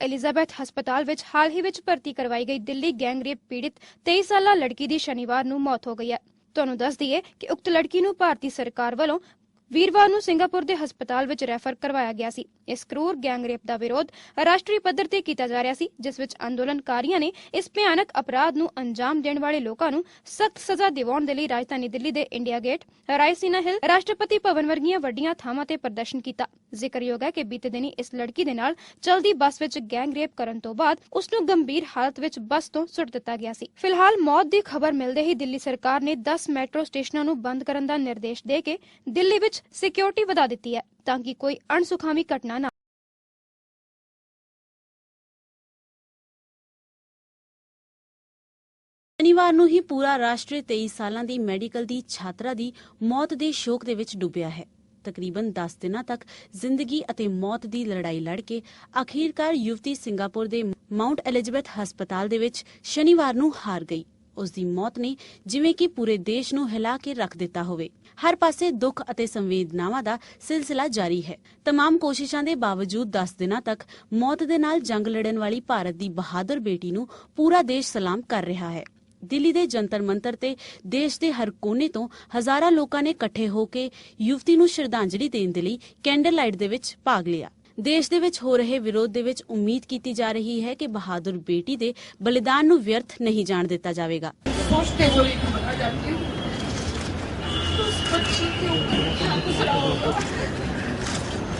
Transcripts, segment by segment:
Elizabeth ਹਸਪਤਾਲ ਵਿੱਚ ਹਾਲ ਹੀ ਵਿੱਚ ਭਰਤੀ ਕਰਵਾਈ ਗਈ ਦਿੱਲੀ ਗੈਂਗ ਰੇਪ ਪੀੜਿਤ 23 ਸਾਲਾ ਲੜਕੀ ਦੀ ਸ਼ਨੀਵਾਰ ਨੂੰ ਮੌਤ ਹੋ ਗਈ ਹੈ। ਤੁਹਾਨੂੰ ਦੱਸ ਦਈਏ ਕਿ ਉਕਤ ਲੜਕੀ ਨੂੰ ਭਾਰਤੀ ਸਰਕਾਰ ਵੱਲੋਂ ਵੀਰਵਾਰ ਨੂੰ ਸਿੰਗਾਪੁਰ ਦੇ ਹਸਪਤਾਲ ਵਿੱਚ ਰੈਫਰ ਕਰਵਾਇਆ ਗਿਆ ਸੀ। ਇਸ ਕਰੂਰ ਗੈਂਗਰੇਪ ਦਾ ਵਿਰੋਧ ਰਾਸ਼ਟਰੀ ਪੱਧਰ ਤੇ ਕੀਤਾ ਜਾ ਰਿਹਾ ਸੀ, ਜਿਸ ਵਿੱਚ ਅੰਦੋਲਨਕਾਰੀਆਂ ਨੇ ਇਸ ਭਿਆਨਕ ਅਪਰਾਧ ਨੂੰ ਅੰਜਾਮ ਦੇਣ ਵਾਲੇ ਲੋਕਾਂ ਨੂੰ ਸਖਤ ਸਜ਼ਾ ਦਿਵਾਉਣ ਦੇ ਲਈ ਰਾਜਧਾਨੀ ਦਿੱਲੀ ਦੇ ਇੰਡੀਆ ਗੇਟ ਰਾਇਸੀਨਾ ਹਿਲ, ਰਾਸ਼ਟਰਪਤੀ ਭਵਨ ਵਰਗੀਆਂ ਵੱਡੀਆਂ ਥਾਵਾਂ ਤੇ ਪ੍ਰਦਰਸ਼ਨ ਕੀਤਾ। ਜ਼ਿਕਰਯੋਗ ਹੈ ਕਿ ਬੀਤੇ ਦਿਨੀ ਇਸ ਲੜਕੀ ਦੇ ਨਾਲ ਚਲਦੀ ਬੱਸ ਵਿੱਚ ਗੈਂਗਰੇਪ ਕਰਨ ਤੋਂ ਬਾਅਦ ਉਸ ਨੂੰ ਗੰਭੀਰ ਹਾਲਤ ਵਿੱਚ ਬੱਸ ਤੋਂ ਸੁੱਟ ਦਿੱਤਾ ਗਿਆ ਸੀ। ਫਿਲਹਾਲ ਮੌਤ ਦੀ ਖਬਰ ਮਿਲਦੇ ਹੀ ਦਿੱਲੀ ਸਰਕਾਰ ਨੇ 10 ਮੈਟਰੋ ਸਟੇਸ਼ਨਾਂ ਨੂੰ ਬੰਦ ਕਰਨ ਦਾ ਨਿਰਦੇਸ਼ ਦੇ ਕੇ ਦਿੱਲੀ ਵਿੱਚ ਸਿਕਿਉਰਿਟੀ ਵਧਾ ਦਿੱਤੀ ਹੈ ਤਾਂ ਕਿ ਕੋਈ ਅਣਸੁਖਾਵੀ ਘਟਨਾ ਨਾ ਸ਼ਨੀਵਾਰ ਨੂੰ ਹੀ ਪੂਰਾ ਰਾਸ਼ਟਰ 23 ਸਾਲਾਂ ਦੀ ਮੈਡੀਕਲ ਦੀ ਛਾਤਰਾ ਦੀ ਮੌਤ ਦੇ ਸ਼ੋਕ ਦੇ ਵਿੱਚ ਡੁੱਬਿਆ ਹੈ। ਤਕਰੀਬਨ 10 ਦਿਨਾਂ ਤੱਕ ਜ਼ਿੰਦਗੀ ਅਤੇ ਮੌਤ ਦੀ ਲੜਾਈ ਲੜ ਕੇ ਅਖੀਰਕਾਰ ਯੁਵਤੀ ਸਿੰਗਾਪੁਰ ਦੇ ਮਾਉਂਟ ਐਲਿਜ਼abeth ਹਸਪਤਾਲ ਦੇ ਵਿੱਚ ਸ਼ਨੀਵਾਰ ਨੂੰ ਹਾਰ ਗਈ। ਉਸ ਦੀ ਮੌਤ ਨੇ ਜਿਵੇਂ ਕਿ ਪੂਰੇ ਦੇਸ਼ ਨੂੰ ਹਿਲਾ ਕੇ ਰੱਖ ਦਿੱਤਾ ਹੋਵੇ ਹਰ ਪਾਸੇ ਦੁੱਖ ਅਤੇ ਸੰਵੇਦਨਾਵਾਂ ਦਾ ਸਿਲਸਿਲਾ ਜਾਰੀ ਹੈ तमाम ਕੋਸ਼ਿਸ਼ਾਂ ਦੇ ਬਾਵਜੂਦ 10 ਦਿਨਾਂ ਤੱਕ ਮੌਤ ਦੇ ਨਾਲ ਜੰਗ ਲੜਨ ਵਾਲੀ ਭਾਰਤ ਦੀ ਬਹਾਦਰ ਬੇਟੀ ਨੂੰ ਪੂਰਾ ਦੇਸ਼ ਸਲਾਮ ਕਰ ਰਿਹਾ ਹੈ ਦਿੱਲੀ ਦੇ ਜੰਤਰ ਮੰਤਰ ਤੇ ਦੇਸ਼ ਦੇ ਹਰ ਕੋਨੇ ਤੋਂ ਹਜ਼ਾਰਾਂ ਲੋਕਾਂ ਨੇ ਇਕੱਠੇ ਹੋ ਕੇ ਯੁਵਤੀ ਨੂੰ ਸ਼ਰਧਾਂਜਲੀ ਦੇਣ ਦੇ ਲਈ ਕੈਂਡਲ ਲਾਈਟ ਦੇ ਵਿੱਚ ਭਾਗ ਲਿਆ ਦੇਸ਼ ਦੇ ਵਿੱਚ ਹੋ ਰਹੇ ਵਿਰੋਧ ਦੇ ਵਿੱਚ ਉਮੀਦ ਕੀਤੀ ਜਾ ਰਹੀ ਹੈ ਕਿ ਬਹਾਦਰ ਬੇਟੀ ਦੇ ਬਲੀਦਾਨ ਨੂੰ ਵਿਅਰਥ ਨਹੀਂ ਜਾਣ ਦਿੱਤਾ ਜਾਵੇਗਾ सोचते हुए घबरा जाती हूँ उस बच्ची के ऊपर क्या गुजरा होगा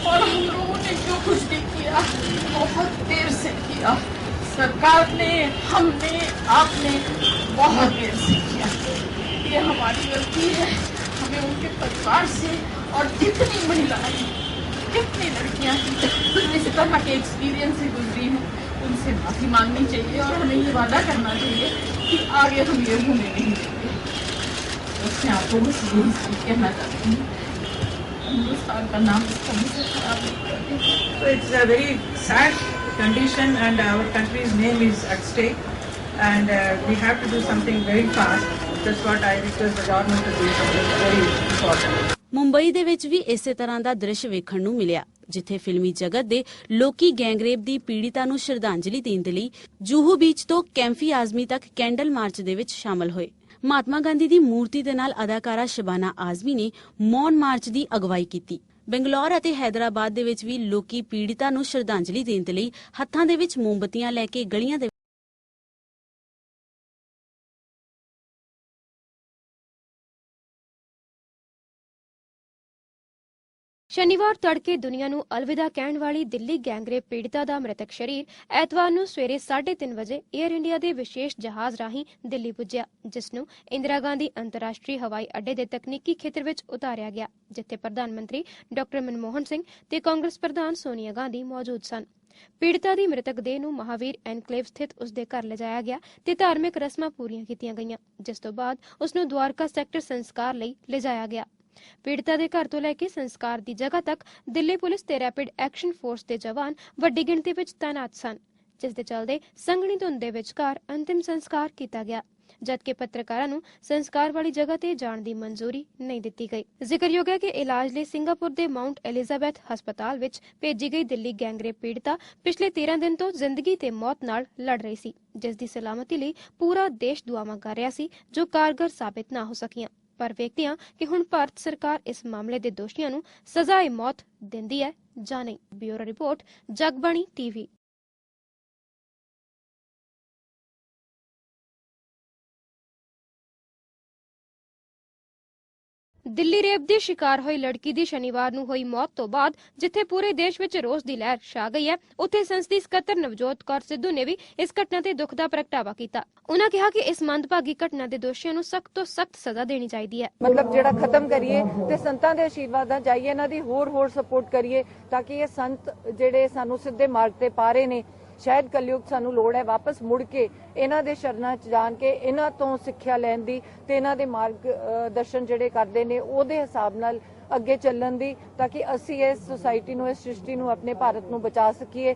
और हम लोगों ने जो कुछ भी किया बहुत देर से किया सरकार ने हमने आपने बहुत देर से किया ये हमारी गलती है हमें उनके परिवार से और जितनी महिलाएं कितनी लड़कियाँ इस तरह के एक्सपीरियंस से गुजरी हैं उनसे माफ़ी मांगनी चाहिए और हमें ये वादा करना चाहिए कि आगे हम ये होने नहीं देंगे उससे आपको बस यही कहना चाहती हूँ हिंदुस्तान का नाम कभी से खराब नहीं करते So it's a very sad condition and our country's name is at stake and uh, we have to do something very fast. That's what I request the government to do something very important. Mumbai ਦੇ ਵਿੱਚ ਵੀ ਇਸੇ ਤਰ੍ਹਾਂ ਦਾ ਦ੍ਰਿਸ਼ ਵੇਖਣ ਨੂੰ ਮਿਲਿਆ, ਜਿੱਥੇ ਫਿਲਮੀ ਜਗਤ ਦੇ ਲੋਕੀ ਗੈਂਗਰੇਪ ਦੀ ਪੀੜਿਤਾ ਨੂੰ ਸ਼ਰਧਾਂਜਲੀ ਦੇਣ ਦੇ ਲਈ ਜੂਹੂ ਬੀਚ ਤੋਂ ਕੈਂਫੀ ਆਜ਼ਮੀ ਤੱਕ ਕੈਂਡਲ ਮਾਰਚ ਦੇ ਵਿੱਚ ਸ਼ਾਮਲ ਹੋਏ। ਮਹਾਤਮਾ ਗਾਂਧੀ ਦੀ ਮੂਰਤੀ ਦੇ ਨਾਲ ਅਦਾਕਾਰਾ ਸ਼ਬਾਨਾ ਆਜ਼ਮੀ ਨੇ ਮੌਨ ਮਾਰਚ ਦੀ ਅਗਵਾਈ ਕੀਤੀ। ਬੰਗਲੌਰ ਅਤੇ ਹੈਦਰਾਬਾਦ ਦੇ ਵਿੱਚ ਵੀ ਲੋਕੀ ਪੀੜਿਤਾ ਨੂੰ ਸ਼ਰਧਾਂਜਲੀ ਦੇਣ ਦੇ ਲਈ ਹੱਥਾਂ ਦੇ ਵਿੱਚ ਮੋਮਬਤੀਆਂ ਲੈ ਕੇ ਗਲੀਆਂ ਦੇ ਸ਼ਨੀਵਾਰ ਤੜਕੇ ਦੁਨੀਆ ਨੂੰ ਅਲਵਿਦਾ ਕਹਿਣ ਵਾਲੀ ਦਿੱਲੀ ਗੈਂਗਰੇ ਪੀੜਿਤਾ ਦਾ ਮ੍ਰਿਤਕ ਸ਼ਰੀਰ ਐਤਵਾਰ ਨੂੰ ਸਵੇਰੇ 3:30 ਵਜੇ 에ਅਰ ਇੰਡੀਆ ਦੇ ਵਿਸ਼ੇਸ਼ ਜਹਾਜ਼ ਰਾਹੀਂ ਦਿੱਲੀ ਪੁੱਜਿਆ, ਜਿਸ ਨੂੰ ਇੰਦਰਾ ਗਾਂਧੀ ਅੰਤਰਰਾਸ਼ਟਰੀ ਹਵਾਈ ਅੱਡੇ ਦੇ ਤਕਨੀਕੀ ਖੇਤਰ ਵਿੱਚ ਉਤਾਰਿਆ ਗਿਆ, ਜਿੱਥੇ ਪ੍ਰਧਾਨ ਮੰਤਰੀ ਡਾਕਟਰ ਮਨਮੋਹਨ ਸਿੰਘ ਤੇ ਕਾਂਗਰਸ ਪ੍ਰਧਾਨ ਸੋਨੀਆ ਗਾਂਧੀ ਮੌਜੂਦ ਸਨ। ਪੀੜਤਾ ਦੀ ਮ੍ਰਿਤਕ ਦੇਹ ਨੂੰ ਮਹਾਵੀਰ ਐਨਕਲੇਵ ਸਥਿਤ ਉਸ ਦੇ ਘਰ ਲਿਜਾਇਆ ਗਿਆ ਤੇ ਧਾਰਮਿਕ ਰਸਮਾਂ ਪੂਰੀਆਂ ਕੀਤੀਆਂ ਗਈਆਂ, ਜਿਸ ਤੋਂ ਬਾਅਦ ਉਸ ਨੂੰ ਦੁਆਰਕਾ ਸੈਕਟਰ ਸੰਸਕਾਰ ਲਈ ਲਿਜਾਇਆ ਗਿਆ। ਪੀੜਤਾ ਦੇ ਘਰ ਤੋਂ ਲੈ ਕੇ ਸੰਸਕਾਰ ਦੀ ਜਗ੍ਹਾ ਤੱਕ ਦਿੱਲੀ ਪੁਲਿਸ ਤੇ ਰੈਪਿਡ ਐਕਸ਼ਨ ਫੋਰਸ ਦੇ ਜਵਾਨ ਵੱਡੀ ਗਿਣਤੀ ਵਿੱਚ ਤਾਇਨਾਤ ਸਨ, ਜਿਸ ਦੇ ਚਲਦੇ ਸੰਘਣੀ ਧੁੰਦ ਦੇ ਵਿਚਕਾਰ ਅੰਤਿਮ ਸੰਸਕਾਰ ਕੀਤਾ ਗਿਆ, ਜਦਕਿ ਪੱਤਰਕਾਰਾਂ ਨੂੰ ਸੰਸਕਾਰ ਵਾਲੀ ਜਗ੍ਹਾ ਤੇ ਜਾਣ ਦੀ ਮਨਜ਼ੂਰੀ ਨਹੀਂ ਦਿੱਤੀ ਗਈ। ਜ਼ਿਕਰਯੋਗ ਹੈ ਕਿ ਇਲਾਜ ਲਈ ਸਿੰਗਾਪੁਰ ਦੇ ਮਾਉਂਟ ਐਲਿਜ਼ਾਬੈਥ ਹਸਪਤਾਲ ਵਿੱਚ ਭੇਜੀ ਗਈ ਦਿੱਲੀ ਗੈਂਗਰੇਪ ਪੀੜਤਾ ਪਿਛਲੇ 13 ਦਿਨ ਤੋਂ ਜ਼ਿੰਦਗੀ ਤੇ ਮੌਤ ਨਾਲ ਲੜ ਰਹੀ ਸੀ, ਜਿਸ ਦੀ ਸਲਾਮਤੀ ਲਈ ਪੂਰਾ ਦੇਸ਼ ਦੁਆਵਾਂ ਕਰ ਰਿਹਾ ਸੀ ਜੋ ਕਾਰਗਰ ਸਾਬਿਤ ਨਾ ਹੋ ਸਕੀਆਂ। ਪਰ ਵੇਖਦੇ ਹਾਂ ਕਿ ਹੁਣ ਭਾਰਤ ਸਰਕਾਰ ਇਸ ਮਾਮਲੇ ਦੇ ਦੋਸ਼ੀਆਂ ਨੂੰ ਸਜ਼ਾਏ ਮੌਤ ਦਿੰਦੀ ਹੈ ਜਾਂ ਨਹੀਂ। Bureau report, Jagbani TV. Delhi rape ਦੀ ਸ਼ਿਕਾਰ ਹੋਈ ਲੜਕੀ ਦੀ ਸ਼ਨੀਵਾਰ ਨੂੰ ਹੋਈ ਮੌਤ ਤੋਂ ਬਾਅਦ, ਜਿੱਥੇ ਪੂਰੇ ਦੇਸ਼ ਵਿੱਚ ਰੋਸ ਦੀ ਲਹਿਰ ਛਾ ਗਈ ਹੈ, ਉੱਥੇ ਸੰਸਦੀ ਸਕੱਤਰ ਨਵਜੋਤ ਕੌਰ ਸਿੱਧੂ ਨੇ ਵੀ ਇਸ ਘਟਨਾ ਤੇ ਦੁੱਖ ਦਾ ਪ੍ਰਗਟਾਵਾ ਕੀਤਾ। ਉਹਨਾਂ ਕਿਹਾ ਕਿ ਇਸ ਮੰਦਭਾਗੀ ਘਟਨਾ ਦੇ ਦੋਸ਼ੀਆਂ ਨੂੰ ਸਖਤ ਤੋਂ ਸਖਤ ਸਜ਼ਾ ਦੇਣੀ ਚਾਹੀਦੀ ਹੈ। ਮਤਲਬ ਜਿਹੜਾ ਖਤਮ ਕਰੀਏ ਤੇ ਸੰਤਾਂ ਦੇ ਆਸ਼ੀਰਵਾਦ ਨਾਲ ਜਾਈਏ, ਇਹਨਾਂ ਦੀ ਹੋਰ ਹੋਰ ਸਪੋਰਟ ਕਰੀਏ, ਤਾਂ ਕਿ ਇਹ ਸੰਤ ਜਿਹੜੇ ਸਾਨੂੰ ਸਿੱਧੇ ਮਾਰਗ ਤੇ ਪਾ ਰਹੇ ਨੇ ਸ਼ਾਇਦ ਕਲਯੁਗ ਸਾਨੂੰ ਲੋੜ ਹੈ ਵਾਪਸ ਮੁੜ ਕੇ ਇਹਨਾਂ ਦੇ ਸ਼ਰਨਾਂ 'ਚ ਜਾਣ ਕੇ ਇਹਨਾਂ ਤੋਂ ਸਿੱਖਿਆ ਲੈਣ ਦੀ ਤੇ ਇਹਨਾਂ ਦੇ ਮਾਰਗ ਦਰਸ਼ਨ ਜਿਹੜੇ ਕਰਦੇ ਨੇ ਉਹਦੇ ਹਿਸਾਬ ਨਾਲ ਅੱਗੇ ਚੱਲਣ ਦੀ ਤਾਂ ਕਿ ਅਸੀਂ ਇਸ ਸੁਸਾਇਟੀ ਨੂੰ, ਇਸ ਸ੍ਰਿਸ਼ਟੀ ਨੂੰ, ਆਪਣੇ ਭਾਰਤ ਨੂੰ ਬਚਾ ਸਕੀਏ।